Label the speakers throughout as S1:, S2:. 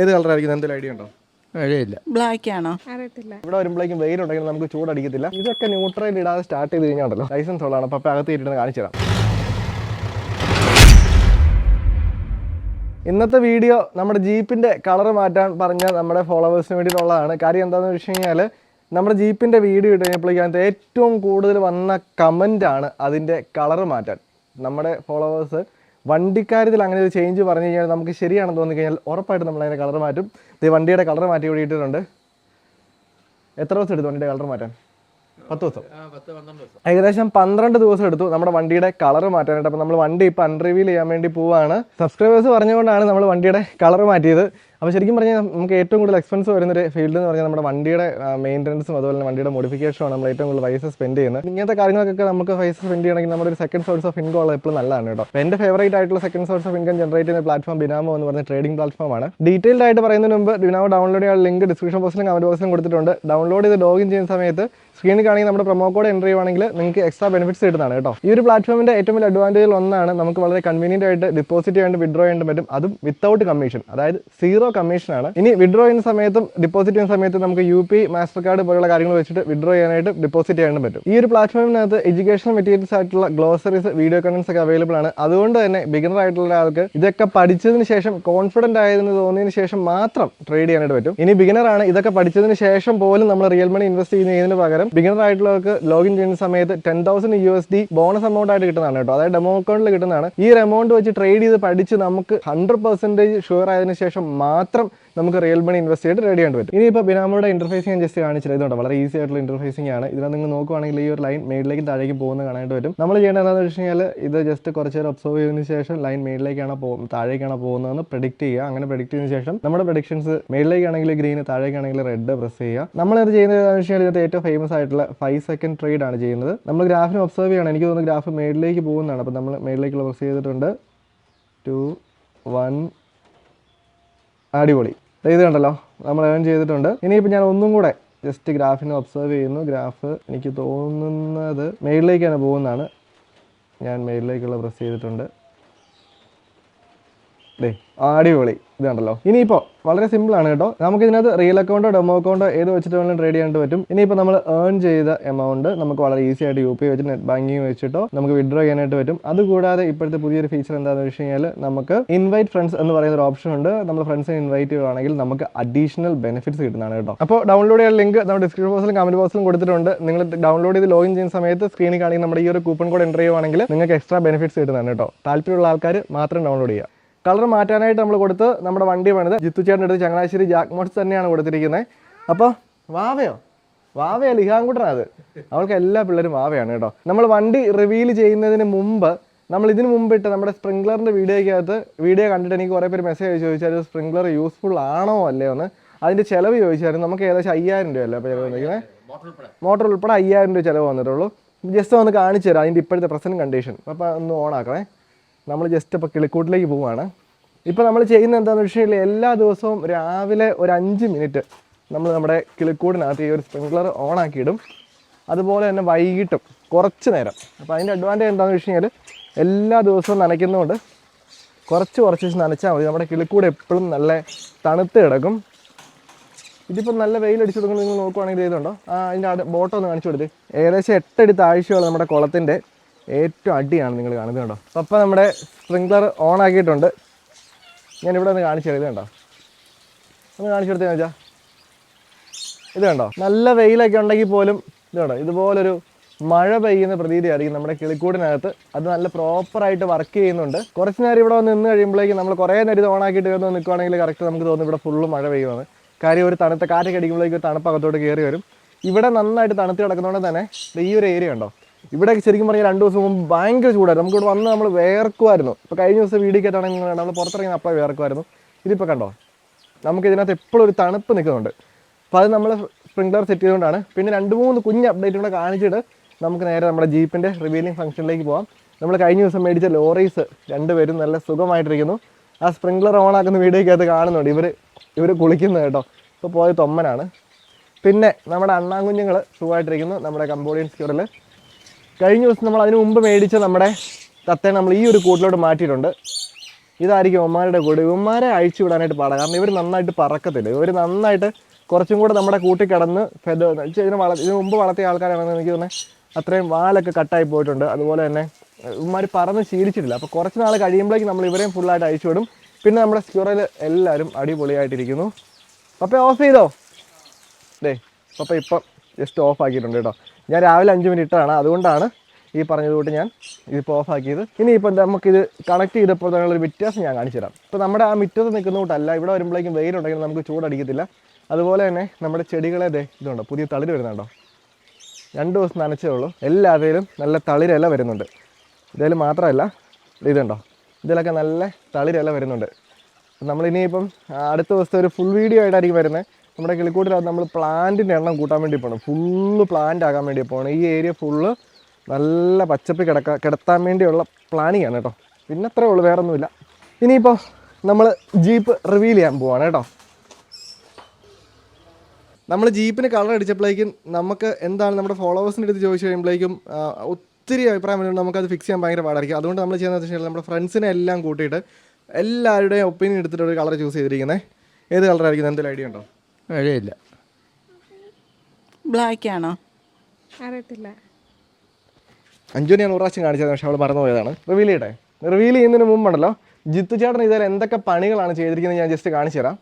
S1: ഏത് കളറായിരിക്കും? എന്തെങ്കിലും ഐഡിയ ഉണ്ടോ?
S2: കഴിയില്ല
S3: ബ്ലാക്ക് ആണോ
S4: അറിയത്തില്ല.
S1: ഇവിടെ വരുമ്പോഴേക്കും വെയിലുണ്ടെങ്കിൽ നമുക്ക് ചൂടടിക്കത്തില്ല. ഇതൊക്കെ ന്യൂട്രൽ ഇടാതെ സ്റ്റാർട്ട് ചെയ്ത് കഴിഞ്ഞാണല്ലോ ലൈസൻസ് ഉള്ളതാണ്. അപ്പൊ അകത്ത് ഇരുന്ന് കാണിച്ചു തരാം. ഇന്നത്തെ വീഡിയോ നമ്മുടെ ജീപ്പിന്റെ കളർ മാറ്റാൻ പറഞ്ഞ നമ്മുടെ ഫോളോവേഴ്സിന് വേണ്ടിയിട്ടുള്ളതാണ്. കാര്യം എന്താണെന്ന് വെച്ച് കഴിഞ്ഞാൽ നമ്മുടെ ജീപ്പിന്റെ വീഡിയോ ഇട്ട് കഴിഞ്ഞപ്പോഴേക്കും അതിനകത്ത് ഏറ്റവും കൂടുതൽ വന്ന കമന്റ് ആണ് അതിന്റെ കളർ മാറ്റാൻ. നമ്മുടെ ഫോളോവേഴ്സ് വണ്ടിക്കാര്യത്തിൽ അങ്ങനെ ഒരു ചേഞ്ച് പറഞ്ഞു കഴിഞ്ഞാൽ നമുക്ക് ശരിയാണെന്ന് തോന്നി കഴിഞ്ഞാൽ ഉറപ്പായിട്ട് നമ്മൾ അതിന്റെ കളർ മാറ്റും. ഇത് വണ്ടിയുടെ കളർ മാറ്റി ഇവിടെ ഇട്ടിട്ടുണ്ട് എത്ര ദിവസം എടുത്തു വണ്ടിയുടെ കളർ മാറ്റാൻ? പത്ത് ദിവസം. ഏകദേശം പന്ത്രണ്ട് ദിവസം എടുത്തു നമ്മുടെ വണ്ടിയുടെ കളർ മാറ്റാനായിട്ട്. അപ്പോൾ നമ്മൾ വണ്ടി ഇപ്പോൾ അൺറിവീൽ ചെയ്യാൻ വേണ്ടി പോവാണ്. സബ്സ്ക്രൈബേഴ്സ് പറഞ്ഞുകൊണ്ടാണ് നമ്മൾ വണ്ടിയുടെ കളർ മാറ്റിയത്. അപ്പോൾ ശരിക്കും പറഞ്ഞാൽ നമുക്ക് ഏറ്റവും കൂടുതൽ എക്സ്പെൻസ് വരുന്ന ഒരു ഫീൽഡ് എന്ന് പറഞ്ഞാൽ നമ്മുടെ വണ്ടിയുടെ മെയിന്റനൻസും അതുപോലെ തന്നെ വണ്ടിയുടെ മോഡിഫിക്കേഷനുമാണ് നമ്മൾ ഏറ്റവും കൂടുതൽ പൈസ സ്പെൻഡ് ചെയ്യുന്നത്. ഇങ്ങനത്തെ കാര്യങ്ങൾക്കൊക്കെ നമുക്ക് പൈസ സ്പെൻഡ് ചെയ്യണമെങ്കിൽ നമ്മുടെ ഒരു സെക്കൻഡ് സോഴ്സ് ഓഫ് ഇൻകം ഉള്ളത് എപ്പോഴും നല്ലതാണ് കേട്ടോ. എന്റെ എന്റെ ഫേവറേറ്റ് ആയിട്ടുള്ള second source of income generate ചെയ്യുന്ന പ്ലാറ്റ്ഫോം ബിനാമോ എന്ന് പറഞ്ഞ ട്രേഡിംഗ് പ്ലാറ്റ്ഫോമാണ് ഡീറ്റെയിൽഡ് ആയിട്ട് പറയുന്നതിന് മുമ്പ് ബിനാമോ ഡൗൺലോഡ് ചെയ്യാൻ ലിങ്ക് ഡിസ്ക്രിപ്ഷൻ ബോക്സിലും കമന്റ് ബോക്സിലും കൊടുത്തിട്ടുണ്ട്. ഡൗൺലോഡ് ചെയ്ത് ലോഗിൻ ചെയ്യുന്ന സമയത്ത് സ്ക്രീനിൽ കാണുന്ന നമ്മുടെ പ്രൊമോ കോഡ് എന്റർ ചെയ്യുവാണെങ്കിൽ നിങ്ങൾക്ക് എക്സ്ട്രാ ബെനിഫിറ്റ്സ് കിട്ടുന്നതാണ് കേട്ടോ. ഈ ഒരു പ്ലാറ്റ്ഫോമിന്റെ ഏറ്റവും വലിയ അഡ്വാന്റേജിൽ ഒന്നാണ് നമുക്ക് വളരെ കൺവീനിയന്റ് ആയിട്ട് ഡിപ്പോസിറ്റ് ചെയ്യാണ്ട് വിഡ്രോ ചെയ്യാൻ പറ്റും. അതും വിത്തൗട്ട് കമ്മീഷൻ അതായത് സീറോ കമ്മീഷൻ ആണ്. ഇനി വിഡ്രോ ചെയ്യുന്ന സമയത്തും ഡിപ്പോസിറ്റ് ചെയ്യുന്ന സമയത്തും നമുക്ക് യു പി മാസ്റ്റർ കാർഡ് പോലുള്ള കാര്യങ്ങൾ വെച്ചിട്ട് വിഡ്രോ ചെയ്യാനായിട്ട് ഡിപ്പോസിറ്റ് ചെയ്യാനും പറ്റും. ഈ ഒരു പ്ലാറ്റ്ഫോമിനകത്ത് എഡ്യൂക്കേഷണൽ മെറ്റീരിയൽസ് ആയിട്ടുള്ള ഗ്ലോസറീസ് വീഡിയോ കണ്ടൻസ് ഒക്കെ അവൈലബിൾ ആണ്. അതുകൊണ്ട് തന്നെ ബിഗിനർ ആയിട്ടുള്ള ആൾക്ക് ഇതൊക്കെ പഠിച്ചതിന് ശേഷം കോൺഫിഡന്റ് ആയതെന്ന് തോന്നിയതിന് ശേഷം മാത്രം ട്രേഡ് ചെയ്യാനായിട്ട് പറ്റും. ഇനി ബിഗിനർ ആണ് ഇതൊക്കെ പഠിച്ചതിന് ശേഷം പോലും നമ്മൾ റിയൽ മണി ഇൻവെസ്റ്റ് ചെയ്യുന്നതിന് പകരം ബിഗിനർ ആയിട്ടുള്ളവർക്ക് ലോഗിൻ ചെയ്യുന്ന സമയത്ത് ten thousand U S D bonus amount ആയിട്ട് കിട്ടുന്നതാണ് കേട്ടോ. അതായത് ഡെമോ അക്കൗണ്ടിൽ കിട്ടുന്നതാണ്. ഈ ഒരു എമൗണ്ട് വെച്ച് ട്രേഡ് ചെയ്ത് പഠിച്ച് നമുക്ക് ഹൺഡ്രഡ് പെർസെന്റേജ് ഷുവർ ആയതിനു ശേഷം മാത്രം നമുക്ക് റിയൽ മണി ഇൻവെസ്റ്റ് ചെയ്തിട്ട് റെഡി ചെയ്യാൻ പറ്റും. ഇനിയിപ്പോൾ ബിനാമോടെ ഇന്റർഫേസ് ഞാൻ ജസ്റ്റ് കാണിച്ചത് ഇതുണ്ട് വളരെ ഈസി ആയിട്ടുള്ള ഇന്റർഫേസിംഗ് ആണ്. ഇതിനെ നിങ്ങൾ നോക്കുവാണെങ്കിൽ ഈ ഒരു ലൈൻ മേളിലേക്ക് താഴേക്ക് പോകുന്ന കാണാനായിട്ട് വരും നമ്മൾ ചെയ്യേണ്ടത് എന്താണെന്ന് വെച്ച് കഴിഞ്ഞാൽ ഇത് ജസ്റ്റ് കുറച്ച് നേരം ഒബ്സർവ് ചെയ്തതിന് ശേഷം ലൈൻ മേളിലേക്കാണോ പോകുന്നത് താഴേക്കാണ് പോകുന്നതെന്ന് പ്രഡിക്റ്റ് ചെയ്യുക. അങ്ങനെ പ്രെഡിക്റ്റ് ചെയ്തതിന് ശേഷം നമ്മുടെ പ്രഡിക്ഷൻസ് മേളിലേക്കാണെങ്കിൽ ഗ്രീൻ താഴേക്കാണെങ്കിൽ റെഡ് പ്രസ് ചെയ്യുക. നമ്മളത് ചെയ്യുന്നത് എന്താണെന്ന് വെച്ച് കഴിഞ്ഞാൽ ഇതിനകത്ത് ഏറ്റവും ഫേമസ് ആയിട്ടുള്ള ഫൈവ് സെക്കൻഡ് ട്രേഡ് ആണ് ചെയ്യുന്നത്. നമ്മൾ ഗ്രാഫിനെ ഒബ്സർവ് ചെയ്യണം എനിക്ക് തോന്നുന്നു ഗ്രാഫ് മേളിലേക്ക് പോകുന്നതാണ്. അപ്പോൾ നമ്മൾ മേളിലേക്കുള്ള പ്രസ് ചെയ്തിട്ടുണ്ട്. ടു വൺ അടിപൊളി. ഇത് കണ്ടല്ലോ. നമ്മൾ ഏൺ ചെയ്തിട്ടുണ്ട്. ഇനിയിപ്പോൾ ഞാൻ ഒന്നും കൂടെ ജസ്റ്റ് ഗ്രാഫിനെ ഒബ്സർവ് ചെയ്യുന്നു. ഗ്രാഫ് എനിക്ക് തോന്നുന്നത് മെയിലിലേക്കാണ് പോകുന്നതാണ്. ഞാൻ മെയിലിലേക്കുള്ള പ്രസ് ചെയ്തിട്ടുണ്ട്. ദേ അടിപൊളി. ഇതുണ്ടല്ലോ ഇനിയിപ്പോ വളരെ സിമ്പിൾ ആണ് കേട്ടോ. നമുക്ക് ഇതിനകത്ത് റിയൽ അക്കൗണ്ടോ ഡെമോ അക്കൗണ്ടോ ഏത് വെച്ചിട്ട് വേണമെങ്കിലും ട്രേഡ് ചെയ്യാൻ പറ്റും. ഇനിയിപ്പോൾ നമ്മൾ ഏൺ ചെയ്ത എമൗണ്ട് നമുക്ക് വളരെ ഈസി ആയിട്ട് യു പി വെച്ചിട്ട് നെറ്റ് ബാങ്കിങ് വെച്ചിട്ടോ നമുക്ക് വിഡ്രോ ചെയ്യാനായിട്ട് പറ്റും. അതുകൂടാതെ ഇപ്പോഴത്തെ പുതിയൊരു ഫീച്ചർ എന്താണെന്ന് വെച്ച് കഴിഞ്ഞാൽ നമുക്ക് ഇൻവൈറ്റ് ഫ്രണ്ട്സ് എന്ന് പറയുന്ന ഒരു ഓപ്ഷൻ ഉണ്ട്. നമ്മൾ ഫ്രണ്ട്സിനെ ഇൻവൈറ്റ് ചെയ്യുകയാണെങ്കിൽ നമുക്ക് അഡീഷണൽ ബെനിഫിറ്റ്സ് കിട്ടുന്നതാണ് കേട്ടോ. അപ്പോൾ ഡൗൺലോഡ് ചെയ്യാൻ ലിങ്ക് നമ്മുടെ ഡിസ്ക്രിപ്ഷൻ ബോക്സിലും കമന്റ് ബോക്സിലും കൊടുത്തിട്ടുണ്ട്. നിങ്ങൾ ഡൗൺലോഡ് ചെയ്ത് ലോഗിൻ ചെയ്യുന്ന സമയത്ത് സ്ക്രീനിൽ കാണിക്കുന്ന നമ്മുടെ ഈ ഒരു കൂപ്പൺ കോഡ് എന്റർ ചെയ്യുവാണെങ്കിൽ നിങ്ങൾക്ക് എക്സ്ട്രാ ബെനിഫിറ്റ്സ് കിട്ടുന്നതാണ് കേട്ടോ. താല്പര്യമുള്ള ആൾക്കാർ മാത്രം ഡൗൺലോഡ് ചെയ്യുക. കളർ മാറ്റാനായിട്ട് നമ്മൾ കൊടുത്ത് നമ്മുടെ വണ്ടി പണിത് ജിത്തു ചേട്ടൻ എടുത്ത് ചങ്ങനാശ്ശേരി ജാക്ക് മോട്ട്സ് തന്നെയാണ് കൊടുത്തിരിക്കുന്നത് അപ്പോൾ വാവയോ? വാവയാ ലിഹാൻകുട്ടനാ അത്. അവൾക്ക് എല്ലാ പിള്ളേരും വാവയാണ് കേട്ടോ. നമ്മൾ വണ്ടി റിവീൽ ചെയ്യുന്നതിന് മുമ്പ് നമ്മൾ ഇതിന് മുമ്പിട്ട് നമ്മുടെ സ്പ്രിംഗ്ലറിന്റെ വീഡിയോയ്ക്കകത്ത് വീഡിയോ കണ്ടിട്ട് എനിക്ക് കുറേ പേര് മെസ്സേജ് ചോദിച്ചാൽ സ്പ്രിംഗ്ലർ യൂസ്ഫുൾ ആണോ അല്ലയോ? എന്ന്. അതിന്റെ ചിലവ് ചോദിച്ചായിരുന്നു. നമുക്ക് ഏകദേശം അയ്യായിരം രൂപയല്ലേ അപ്പോൾ ചിലവ് വന്നിരിക്കുന്നത് മോട്ടർ ഉൾപ്പെടെ അയ്യായിരം രൂപ ചിലവ് വന്നിട്ടുള്ളൂ. ജസ്റ്റ് ഒന്ന് കാണിച്ചു തരാം അതിന്റെ ഇപ്പോഴത്തെ പ്രസന്റ് കണ്ടീഷൻ അപ്പോൾ ഒന്ന് ഓൺ ആക്കണേ. നമ്മൾ ജസ്റ്റ് ഇപ്പോൾ കിളിക്കൂട്ടിലേക്ക് പോവുകയാണ്. ഇപ്പോൾ നമ്മൾ ചെയ്യുന്ന എന്താണെന്ന് വെച്ച് കഴിഞ്ഞാൽ എല്ലാ ദിവസവും രാവിലെ ഒരു അഞ്ച് മിനിറ്റ് നമ്മൾ നമ്മുടെ കിളിക്കൂടിനകത്ത് ഈ ഒരു സ്പ്രിംഗ്ലർ ഓൺ ആക്കിയിടും. അതുപോലെ തന്നെ വൈകിട്ടും കുറച്ച് നേരം. അപ്പോൾ അതിന്റെ അഡ്വാന്റേജ് എന്താണെന്ന് വെച്ച് കഴിഞ്ഞാൽ എല്ലാ ദിവസവും നനയ്ക്കുന്നതുകൊണ്ട് കുറച്ച് കുറച്ച് നനച്ചാൽ മതി. നമ്മുടെ കിളിക്കൂട് എപ്പോഴും നല്ല തണുത്ത് കിടക്കും. ഇതിപ്പോൾ നല്ല വെയിലടിച്ചു തുടങ്ങുന്നത് നിങ്ങൾ നോക്കുവാണെങ്കിൽ ഇതുണ്ടോ? ആ അതിന്റെ ബോട്ടം ഒന്ന് കാണിച്ചു കൊടുത്ത്. ഏകദേശം എട്ടടി താഴ്ചയുള്ള നമ്മുടെ കുളത്തിന്റെ ഏറ്റവും അടിയാണ് നിങ്ങൾ കാണുന്നത് കണ്ടോ? അപ്പോൾ നമ്മുടെ സ്പ്രിംഗ്ലർ ഓൺ ആക്കിയിട്ടുണ്ട്. ഞാൻ ഇവിടെ ഒന്ന് കാണിച്ചു തരാം. ഇത് കണ്ടോ? ഒന്ന് കാണിച്ചു കൊടുത്തേ വെച്ചാൽ ഇത് കണ്ടോ? നല്ല വെയിലൊക്കെ ഉണ്ടെങ്കിൽ പോലും ഇത് കണ്ടോ? ഇതുപോലൊരു മഴ പെയ്യുന്ന പ്രതീതിയായിരിക്കും നമ്മുടെ കിളിക്കൂടിനകത്ത്. അത് നല്ല പ്രോപ്പറായിട്ട് വർക്ക് ചെയ്യുന്നുണ്ട്. കുറച്ച് നേരം ഇവിടെ വന്ന് നിന്ന് കഴിയുമ്പോഴേക്കും നമ്മൾ കുറേ നേരം ഇത് ഓണാക്കിയിട്ട് വന്ന് നിൽക്കുവാണെങ്കിൽ കറക്റ്റ് നമുക്ക് തോന്നും ഇവിടെ ഫുള്ള് മഴ പെയ്യുമെന്ന്. കാര്യം ഒരു തണുത്ത കാറ്റൊക്കെ അടിക്കുമ്പോഴേക്കും തണുപ്പ് അകത്തോട്ട് കയറി വരും. ഇവിടെ നന്നായിട്ട് തണുത്ത് കിടക്കുന്നതുകൊണ്ട് തന്നെ ഈ ഒരു ഏരിയ ഉണ്ടോ? ഇവിടെ ശരിക്കും പറഞ്ഞാൽ രണ്ട് ദിവസം മുമ്പ് ഭയങ്കര ചൂടായിരുന്നു. നമുക്ക് ഇവിടെ വന്ന് നമ്മൾ വേർക്കുമായിരുന്നു ഇപ്പോൾ കഴിഞ്ഞ ദിവസം വീടിക്കത്താണെങ്കിൽ നമ്മൾ പുറത്തിറങ്ങി അപ്പോൾ വേർക്കുമായിരുന്നു ഇതിപ്പോൾ കണ്ടോ? നമുക്ക് ഇതിനകത്ത് എപ്പോഴും ഒരു തണുപ്പ് നിൽക്കുന്നുണ്ട്. അപ്പോൾ അത് നമ്മൾ സ്പ്രിംഗ്ലർ സെറ്റ് ചെയ്തുകൊണ്ടാണ്. പിന്നെ രണ്ട് മൂന്ന് കുഞ്ഞ് അപ്ഡേറ്റ് കൂടെ കാണിച്ചിട്ട് നമുക്ക് നേരെ നമ്മുടെ ജീപ്പിന്റെ റിവീലിംഗ് ഫംഗ്ഷനിലേക്ക് പോകാം നമ്മൾ കഴിഞ്ഞ ദിവസം മേടിച്ച ലോറീസ് രണ്ടുപേരും നല്ല സുഖമായിട്ടിരിക്കുന്നു. ആ സ്പ്രിംഗ്ലർ ഓൺ ആക്കുന്ന വീഡിയോയ്ക്കകത്ത് കാണുന്നുണ്ട്. ഇവർ ഇവർ കുളിക്കുന്നത് കേട്ടോ. ഇപ്പോൾ പോയത് തൊമ്മനാണ്. പിന്നെ നമ്മുടെ അണ്ണാങ്കുഞ്ഞുങ്ങൾ സുഖമായിട്ടിരിക്കുന്നു. നമ്മുടെ കമ്പോഡിയൻ സ്ക്യൂറിൽ കഴിഞ്ഞ ദിവസം നമ്മൾ അതിന് മുമ്പ് മേടിച്ച നമ്മുടെ തത്തേനെ നമ്മൾ ഈ ഒരു കൂട്ടിലോട്ട് മാറ്റിയിട്ടുണ്ട്. ഇതായിരിക്കും ഉമ്മാരുടെ കൂടെ. ഇവന്മാരെ അഴിച്ചു വിടാനായിട്ട് പാടാം. കാരണം ഇവർ നന്നായിട്ട് പറക്കത്തില്ല. ഇവർ നന്നായിട്ട് കുറച്ചും കൂടെ നമ്മുടെ കൂട്ടി കിടന്ന് ഫെദ ഇതിന് വള ഇതിന് മുമ്പ് വളർത്തിയ ആൾക്കാരാണെന്ന് എനിക്ക് തോന്നുന്നത് അത്രയും വാലൊക്കെ കട്ടായി പോയിട്ടുണ്ട്. അതുപോലെ തന്നെ ഇവന്മാർ പറന്ന് ശീലിച്ചിട്ടില്ല. അപ്പോൾ കുറച്ച് നാൾ കഴിയുമ്പോഴേക്കും നമ്മൾ ഇവരെയും ഫുള്ളായിട്ട് അഴിച്ചു വിടും. പിന്നെ നമ്മുടെ സ്ക്യൂറയിൽ എല്ലാവരും അടിപൊളിയായിട്ടിരിക്കുന്നു. പപ്പ ഓഫ് ചെയ്തോ? ദേ പപ്പ ഇപ്പം ജസ്റ്റ് ഓഫ് ആക്കിയിട്ടുണ്ട് കേട്ടോ. ഞാൻ രാവിലെ അഞ്ച് മിനിറ്റ് ഇട്ടതാണ്. അതുകൊണ്ടാണ് ഈ പറഞ്ഞതുകൊണ്ട് ഞാൻ ഇതിപ്പോൾ ഓഫാക്കിയത് ഇനിയിപ്പോൾ നമുക്കിത് കണക്ട് ചെയ്തപ്പോൾ ഒരു വ്യത്യാസം ഞാൻ കാണിച്ചു തരാം. ഇപ്പോൾ നമ്മുടെ ആ മുറ്റത്ത് കൂട്ടല്ല ഇവിടെ വരുമ്പോഴേക്കും വെയിലുണ്ടെങ്കിൽ നമുക്ക് ചൂടടിക്കത്തില്ല. അതുപോലെ തന്നെ നമ്മുടെ ചെടികളെ ഇതുണ്ടോ പുതിയ തളിര് വരുന്നുണ്ടോ? രണ്ട് ദിവസം നനച്ചേ ഉള്ളൂ. എല്ലാതേലും നല്ല തളിരില വരുന്നുണ്ട്. ഇതിൽ മാത്രമല്ല ഇതുണ്ടോ? ഇതിലൊക്കെ നല്ല തളിരില വരുന്നുണ്ട്. നമ്മളിനിയിപ്പം അടുത്ത ദിവസത്തെ ഒരു ഫുൾ വീഡിയോ ആയിട്ടായിരിക്കും വരുന്നത്. നമ്മുടെ കിളിക്കൂട്ടിനകത്ത് നമ്മൾ പ്ലാന്റിന്റെ എണ്ണം കൂട്ടാൻ വേണ്ടി പോകണം ഫുള്ള് പ്ലാന്റ് ആകാൻ വേണ്ടി പോകണം ഈ ഏരിയ ഫുള്ള് നല്ല പച്ചപ്പ് കിടക്കാൻ കിടത്താൻ വേണ്ടിയുള്ള പ്ലാനിങ് ആണ് കേട്ടോ പിന്നെ അത്രേ ഉള്ളൂ വേറെ ഒന്നുമില്ല ഇനിയിപ്പോൾ നമ്മൾ ജീപ്പ് റിവീൽ ചെയ്യാൻ പോവാണ് കേട്ടോ നമ്മൾ ജീപ്പിന് കളർ അടിച്ചപ്പോഴേക്കും നമുക്ക് എന്താണ് നമ്മുടെ ഫോളോവേഴ്സിന്റെ അടുത്ത് ചോദിച്ചു കഴിയുമ്പോഴേക്കും ഒത്തിരി അഭിപ്രായം വരുന്നത് നമുക്കത് ഫിക്സ് ചെയ്യാൻ ഭയങ്കര പാടായിരിക്കും. അതുകൊണ്ട് നമ്മൾ ചെയ്യുന്നത് വെച്ചാൽ നമ്മുടെ ഫ്രണ്ട്സിനെ എല്ലാം കൂട്ടിയിട്ട് എല്ലാവരുടെയും ഒപ്പീനിയൻ എടുത്തിട്ട് ഒരു കളർ ചൂസ് ചെയ്തിരിക്കുന്നത് ഏത് കളറായിരിക്കും എന്തെങ്കിലും ഐഡിയ ഉണ്ടോ?
S2: വഴിയില്ല.
S3: ബ്ലാക്ക് ആണോ
S4: അറിയത്തില്ല.
S1: അഞ്ജുനെ ഞാൻ ഒരു പ്രാവശ്യം കാണിച്ചത് പക്ഷേ അവൾ മറന്നു പോയതാണ്. റിവീൽ ചെയ്യട്ടെ? റിവീൽ ചെയ്യുന്നതിന് മുമ്പുണ്ടല്ലോ ജിത്തു ചേട്ടൻ ഇതിൽ എന്തൊക്കെ പണികളാണ് ചെയ്തിരിക്കുന്നത് ഞാൻ ജസ്റ്റ് കാണിച്ചു തരാം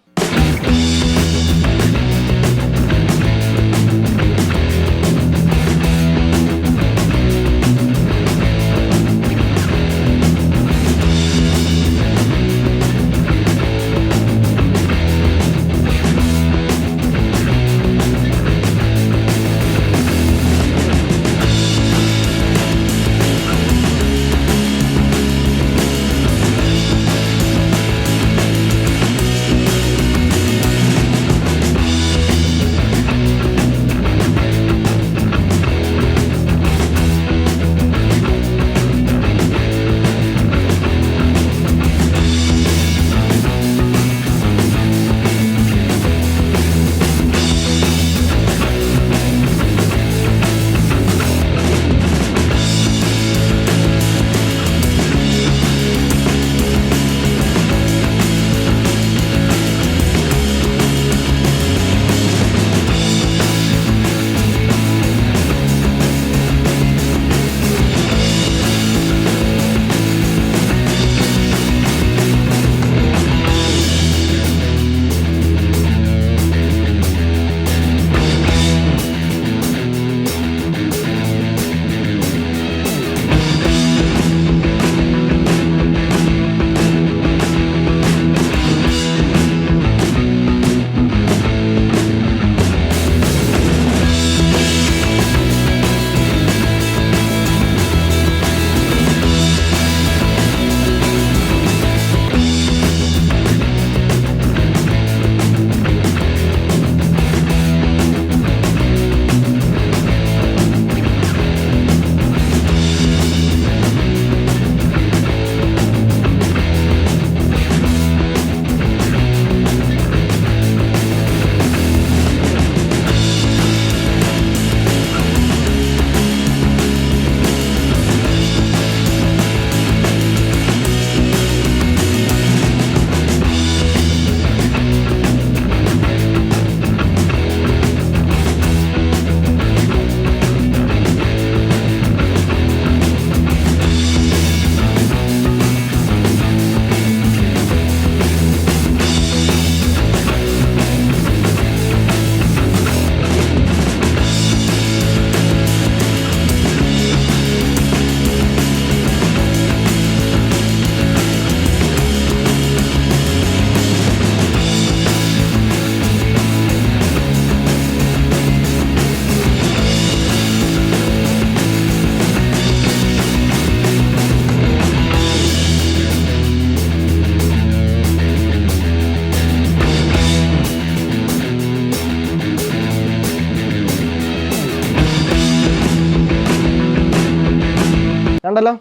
S1: കണ്ടല്ലോ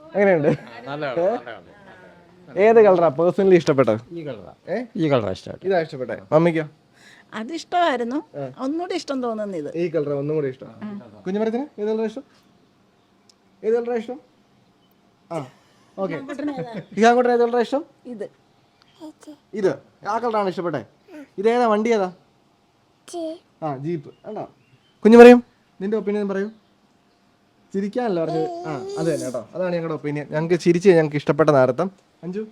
S1: എങ്ങനെയുണ്ട്? ഏത് കളറാ പേഴ്സണലി ഇഷ്ടപ്പെട്ടത്?
S2: ഈ കളറാ.
S1: ഏ?
S2: ഈ കളറാ ഇഷ്ടം
S1: ഇതാ ഇഷ്ടപ്പെട്ടെ. മമ്മിക്കോ?
S3: അത് ഇഷ്ടമായിരുന്നു. ഒന്നുകൂടി ഇഷ്ടം തോന്നുന്നു ഇത്.
S1: ഈ കളർ ഒന്നും കൂടി ഇഷ്ടം കുഞ്ഞുമരത്തിന് ഏത് കളർ ഇഷ്ടം? ഏത് കളർ ഇഷ്ടം? ആ ഓക്കെ. ഇയാൾക്കൂട്ടൻ ഏത് കളറ ഇഷ്ടം?
S3: ഇത്.
S1: ഇത്. ആ കളറാണ് ഇഷ്ടപ്പെട്ടെ. ഇത് ഏതാ? വണ്ടി ഏതാ? ആ ജീപ്പ് ആണോ കുഞ്ഞു പറയും. നിന്റെ ഒപ്പീനിയൻ പറയൂ. ചിരിക്കാനല്ലോ പറഞ്ഞു ആ അത് തന്നെ കേട്ടോ. അതാണ് ഞങ്ങളുടെ ഒപ്പീനിയൻ ഞങ്ങൾക്ക് ചിരിച്ച് ഞങ്ങൾക്ക് ഇഷ്ടപ്പെട്ട നേരത്തം അഞ്ചു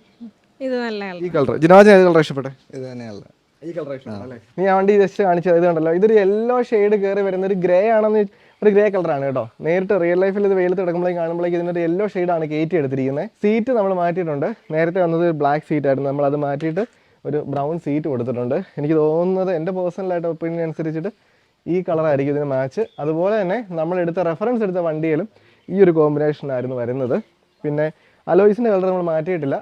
S2: ഇത് നല്ല കളർ
S1: ഈ കളർ ജിനാജ് ഏത് കളർ ഇഷ്ടപ്പെട്ടെ?
S4: ഇത് തന്നെയല്ല.
S1: ഈ കളർ ഇഷ്ടമല്ലേ നീ ആ വണ്ടി ജസ്റ്റ് കാണിച്ചത് ഇത് കണ്ടല്ലോ. ഇതൊരു യെല്ലോ ഷെയ്ഡ് കയറി വരുന്ന ഒരു ഗ്രേ ആണെന്ന് ഒരു ഗ്രേ കളറാണ് കേട്ടോ. നേരിട്ട് റിയൽ ലൈഫിൽ ഇത് വെയിലത്ത് കിടക്കുമ്പോഴേക്കും കാണുമ്പോഴേക്കും ഇതിനൊരു യെല്ലോ ഷെയ്ഡാണ് കയറ്റി എടുത്തിരിക്കുന്നത് സീറ്റ് നമ്മൾ മാറ്റിയിട്ടുണ്ട്. നേരത്തെ വന്നത് ബ്ലാക്ക് സീറ്റ് ആയിരുന്നു. നമ്മൾ അത് മാറ്റിയിട്ട് ഒരു ബ്രൗൺ സീറ്റ് കൊടുത്തിട്ടുണ്ട്. എനിക്ക് തോന്നുന്നത് എന്റെ പേഴ്സണലായിട്ട് ഒപ്പീനിയൻ അനുസരിച്ചിട്ട് ഈ കളറായിരിക്കും ഇതിന് മാച്ച് അതുപോലെ തന്നെ നമ്മൾ എടുത്ത റെഫറൻസ് എടുത്ത വണ്ടിയിലും ഈ ഒരു കോമ്പിനേഷൻ ആയിരുന്നു വരുന്നത്. പിന്നെ അലോയ്സിന്റെ കളർ നമ്മൾ മാറ്റിയിട്ടില്ല.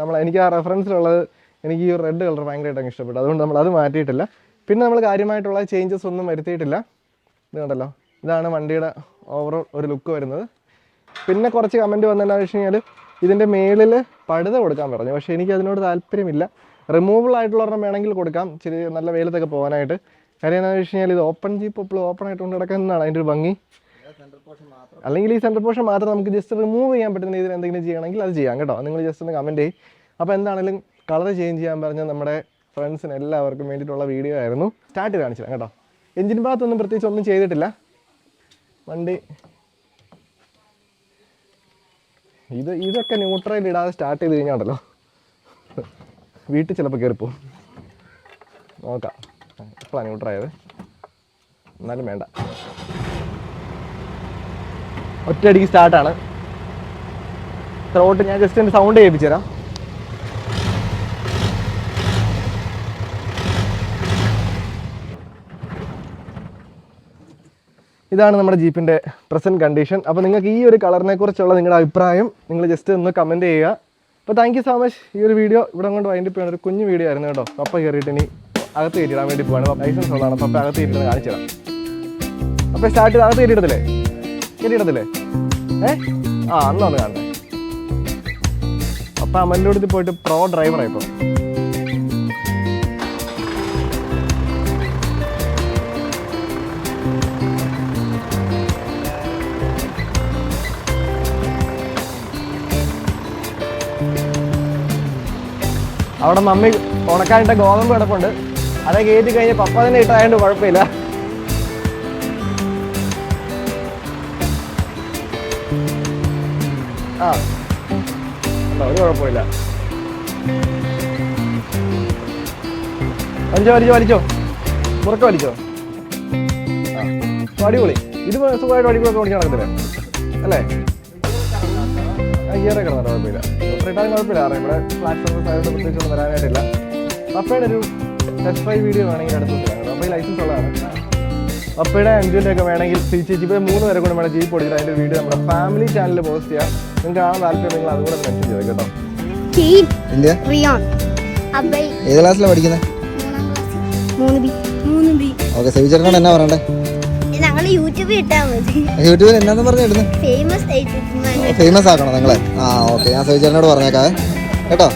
S1: നമ്മൾ എനിക്ക് ആ റെഫറൻസിലുള്ളത് എനിക്ക് ഈ റെഡ് കളർ ഭയങ്കരമായിട്ട് അങ്ങ് ഇഷ്ടപ്പെട്ടു. അതുകൊണ്ട് നമ്മൾ അത് മാറ്റിയിട്ടില്ല. പിന്നെ നമ്മൾ കാര്യമായിട്ടുള്ള ചേഞ്ചസ് ഒന്നും വരുത്തിയിട്ടില്ല. ഇതുണ്ടല്ലോ ഇതാണ് വണ്ടിയുടെ ഓവറോൾ ഒരു ലുക്ക് വരുന്നത്. പിന്നെ കുറച്ച് കമന്റ് വന്നതെന്നു വെച്ച് കഴിഞ്ഞാൽ ഇതിന്റെ മേളിൽ പഴുത കൊടുക്കാൻ പറഞ്ഞു. പക്ഷേ എനിക്ക് അതിനോട് താല്പര്യമില്ല. റിമൂവബിൾ ആയിട്ടുള്ള വേണമെങ്കിൽ കൊടുക്കാം. ചെറിയ നല്ല വെയിലത്തൊക്കെ പോകാനായിട്ട്. കാര്യം എന്താണെന്ന് വെച്ച് കഴിഞ്ഞാൽ ഇത് ഓപ്പൺ ജീപ്പ് എപ്പോഴും ഓപ്പൺ ആയിട്ട് കൊണ്ട് കിടക്കുന്നതാണ് അതിന്റെ ഒരു ഭംഗി. അല്ലെങ്കിൽ ഈ സെന്റർ പോർഷൻ മാത്രം നമുക്ക് ജസ്റ്റ് റിമൂവ് ചെയ്യാൻ പറ്റുന്ന രീതിയിൽ എന്തെങ്കിലും ചെയ്യണമെങ്കിൽ അത് ചെയ്യാം കേട്ടോ. നിങ്ങൾ ജസ്റ്റ് ഒന്ന് കമന്റ് ചെയ്യും. അപ്പോൾ എന്താണെങ്കിലും കളർ ചേഞ്ച് ചെയ്യാൻ പറഞ്ഞ നമ്മുടെ ഫ്രണ്ട്സിന് എല്ലാവർക്കും വേണ്ടിയിട്ടുള്ള വീഡിയോ ആയിരുന്നു. സ്റ്റാർട്ട് കാണിച്ചില്ല കാണിച്ചു കേട്ടോ. എഞ്ചിൻ ഭാഗത്തൊന്നും പ്രത്യേകിച്ച് ഒന്നും ചെയ്തിട്ടില്ല. വണ്ടി. ഇത് ഇതൊക്കെ ന്യൂട്രൽ ഇടാതെ സ്റ്റാർട്ട് ചെയ്ത് കഴിഞ്ഞാണ്ടല്ലോ വീട്ടിൽ ചിലപ്പോൾ കയറിപ്പോവും നോക്കാം. ഇപ്പോഴാണ് ന്യൂട്രായത് എന്നാലും വേണ്ട. ഒറ്റയടിക്ക് സ്റ്റാർട്ടാണ് ത്രോട്ട് ഞാൻ ജസ്റ്റ് എന്റെ സൗണ്ട് കേൾപ്പിച്ചു തരാം ഇതാണ് നമ്മുടെ ജീപ്പിന്റെ പ്രസന്റ് കണ്ടീഷൻ അപ്പോൾ നിങ്ങൾക്ക് ഈ ഒരു കളറിനെ കുറിച്ചുള്ള നിങ്ങളുടെ അഭിപ്രായം നിങ്ങൾ ജസ്റ്റ് ഒന്ന് കമന്റ് ചെയ്യുക. അപ്പോൾ താങ്ക് യു സോ മച്ച് ഈ ഒരു വീഡിയോ ഇവിടെ കൊണ്ട് വൈൻഡപ്പ് ചെയ്യണം ഒരു കുഞ്ഞു വീഡിയോ ആയിരുന്നു കേട്ടോ. അപ്പം കയറിയിട്ട് ഇനി അകത്ത് കയറ്റിടാൻ വേണ്ടി പോവാണ്. ലൈസൻസ് ഉള്ളതാണ്. പപ്പ അകത്ത് കയറ്റിടാൻ കാണിച്ചിടാം അപ്പോൾ സ്റ്റാർട്ട് ചെയ്ത് അകത്ത് കയറ്റിയിടത്തില്ലേ? കയറ്റിയിടത്തില്ലേ? ഏ? ആ അന്ന് വന്ന് കാണുന്നത് അപ്പം അമലിന്റെ അടുത്ത് പോയിട്ട് പ്രോ ഡ്രൈവറായി ഇപ്പം അവിടെ മമ്മി ഉണക്കാനിട്ട ഗോതമ്പ് കിടപ്പുണ്ട്. അതെ കയറ്റി കഴിഞ്ഞ് പപ്പ തന്നെ ഇട്ടായതുകൊണ്ട് കുഴപ്പമില്ല. ആ. ഒരു കുഴപ്പമില്ല. വലിച്ചോ വലിച്ചോ വലിച്ചോ. മുറക്ക വലിച്ചോ. അടിപൊളി. ഇത് സുഖമായിട്ട് അടിപൊളിയൊക്കെ ഓടിക്കാൻ നടക്കത്തില്ല? അല്ലേ? ഗിയറൊക്കെ കിടന്നോ കുഴപ്പമില്ല. ഇട്ടാലും കുഴപ്പമില്ല. ഇവിടെ പ്ലാറ്റ്ഫോം സൈഡ് ആയതുകൊണ്ട് പ്രത്യേകിച്ച് ഒന്നും വരാനായിട്ടില്ല. പപ്പയുടെ ഒരു ടെസ്റ്റ് ഡ്രൈവ് വീഡിയോ വേണമെങ്കിൽ കേട്ടോ. അപ്പോൾ ഈ ലൈസൻസ് ഉള്ളതാണ്. പപ്പയുടെ അഞ്ചിന്റെ ഒക്കെ വേണമെങ്കിൽ ചേച്ചി ഇപ്പോൾ മൂന്ന് പേരെ കൂടെ വേണം ജീപ്പ് ഓടിച്ചിട്ട് അതിന്റെ വീഡിയോ നമ്മുടെ ഫാമിലി ചാനലിൽ പോസ്റ്റ് ചെയ്യാം. നിങ്ങൾക്ക് ആ താല്പര്യം നിങ്ങൾ അതുകൂടെ മെൻഷൻ ചെയ്തേ കേട്ടോ.
S4: ഏത് ക്ലാസ്സിലാണ് പഠിക്കുന്നത്
S5: മൂന്നാം ക്ലാസ് മൂന്ന് ബി മൂന്ന് ബി
S4: ഓക്കെ എന്നാ പറയണ്ടേ?
S5: ഞങ്ങൾ യൂട്യൂബിൽ ഇട്ടാൽ മതി.
S4: യൂട്യൂബിൽ എന്നാന്ന് പറഞ്ഞു ഇടുന്നത്
S5: ഫേമസ് ആയിട്ട്
S4: ഫേമസ് ആക്കണോ നിങ്ങളെ? ആ ഓക്കെ ഞാൻ സേവ് പറഞ്ഞേക്കാം കേട്ടോ?